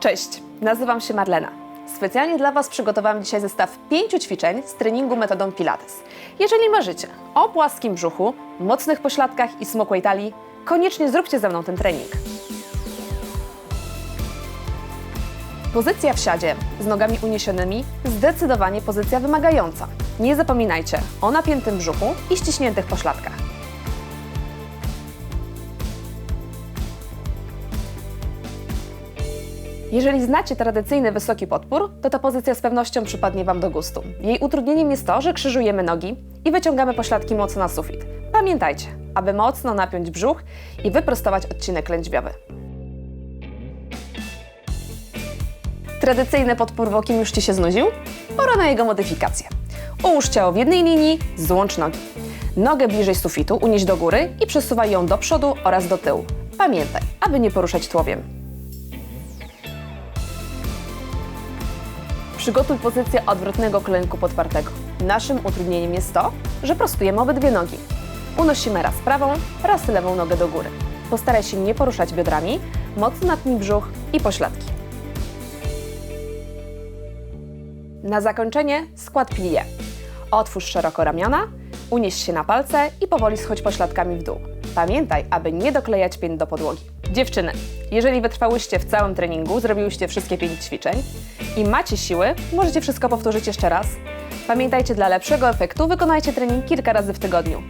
Cześć, nazywam się Marlena. Specjalnie dla Was przygotowałam dzisiaj zestaw pięciu ćwiczeń z treningu metodą Pilates. Jeżeli marzycie o płaskim brzuchu, mocnych pośladkach i smukłej talii, koniecznie zróbcie ze mną ten trening. Pozycja w siadzie z nogami uniesionymi zdecydowanie pozycja wymagająca. Nie zapominajcie o napiętym brzuchu i ściśniętych pośladkach. Jeżeli znacie tradycyjny wysoki podpór, to ta pozycja z pewnością przypadnie Wam do gustu. Jej utrudnieniem jest to, że krzyżujemy nogi i wyciągamy pośladki mocno na sufit. Pamiętajcie, aby mocno napiąć brzuch i wyprostować odcinek lędźwiowy. Tradycyjny podpór w okiem już Ci się znudził? Pora na jego modyfikację. Ułóż ciało w jednej linii, złącz nogi. Nogę bliżej sufitu unieś do góry i przesuwaj ją do przodu oraz do tyłu. Pamiętaj, aby nie poruszać tułowiem. Przygotuj pozycję odwrotnego klęku podpartego. Naszym utrudnieniem jest to, że prostujemy obydwie nogi. Unosimy raz prawą, raz lewą nogę do góry. Postaraj się nie poruszać biodrami, mocno napnij brzuch i pośladki. Na zakończenie skład plie. Otwórz szeroko ramiona, unieś się na palce i powoli schodź pośladkami w dół. Pamiętaj, aby nie doklejać pięt do podłogi. Dziewczyny, jeżeli wytrwałyście w całym treningu, zrobiłyście wszystkie pięć ćwiczeń i macie siły, możecie wszystko powtórzyć jeszcze raz. Pamiętajcie, dla lepszego efektu wykonajcie trening kilka razy w tygodniu.